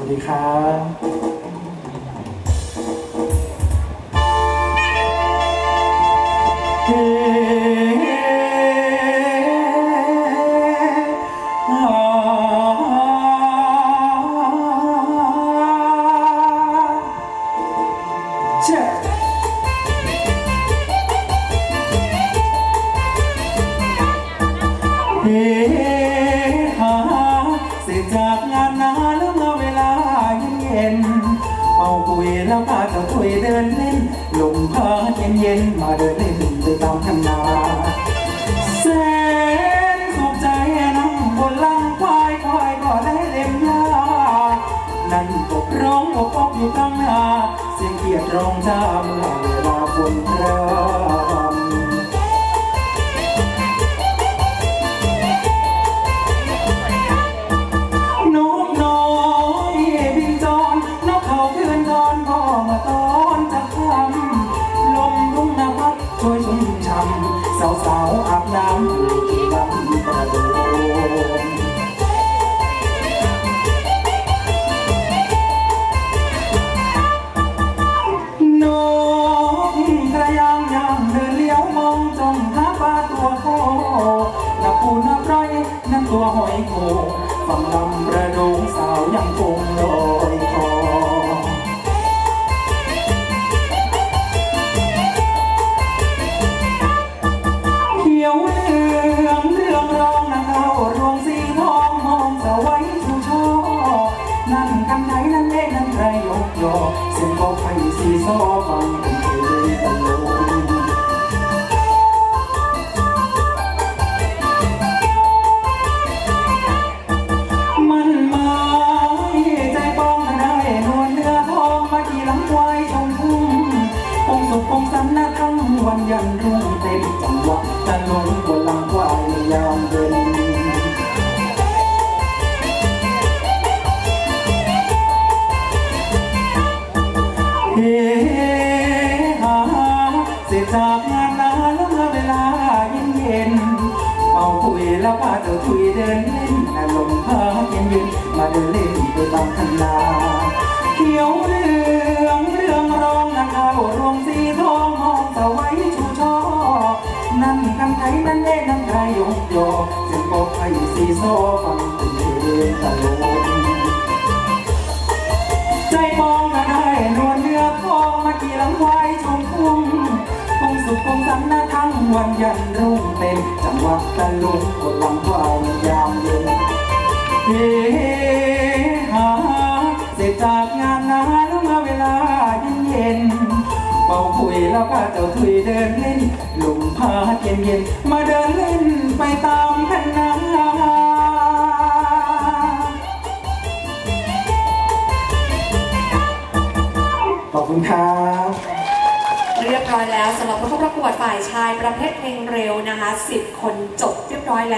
วัสดีครับเฮ้อ่าเจ้เฮหาเสร็จจากงานนาาปุยแล้วพาเจ้าถุยเดินเล่นลมพัดเย็นๆมาเดินเล่นไปตามธรรมนาแสนสุขใจนั่งบนลังควายคอยก็ได้เล็มยานั่นกบร้องอกอกอยู่กลางนาเสียงเกียดร้องจ้าเมื่อเวลาฝนเร่ ยองบอกไฟสีซอฟังเป็นเพลงตลกมันมาใจปองได้นวลเนื้อทองมาที่ลำควายชมทุ่งองสุของสันนะทั้งวันยันรุ่งเต็มจังหวะตะลง จากงานนาแล้วเมื่อเวลาเย็นเย็นเป่าคุยแล้วพาเจ้าถุยเดินเล่นแต่ลมพัดเย็นเย็นมาเดินเล่นไปตามคันนาเขียวเหลืองเรื่องรองนะเข้ารวงสีทองมองสวัยชูช่อนั่นกันไทยนั่นเล่นนั่นใครยกยอเสียงบอกไอ้สีโซฟังเป็นเพลงตลกใจมอง จังหวะตะลุงกดลำควายยามเย็นเฮหาเสร็จจากงานนาแล้วมาเวลาเย็นเย็นเป่าคุยแล้วก็เจ้าถุยเดินเล่นลมพัดเย็นเย็นมาเดินเล่นไปตามแผ่นนาขอบคุณครับ เรียบร้อยแล้วสำหรับผู้เข้าประกวดฝ่ายชายประเภทเพลงเร็วนะคะ10 คนจบเรียบร้อยแล้ว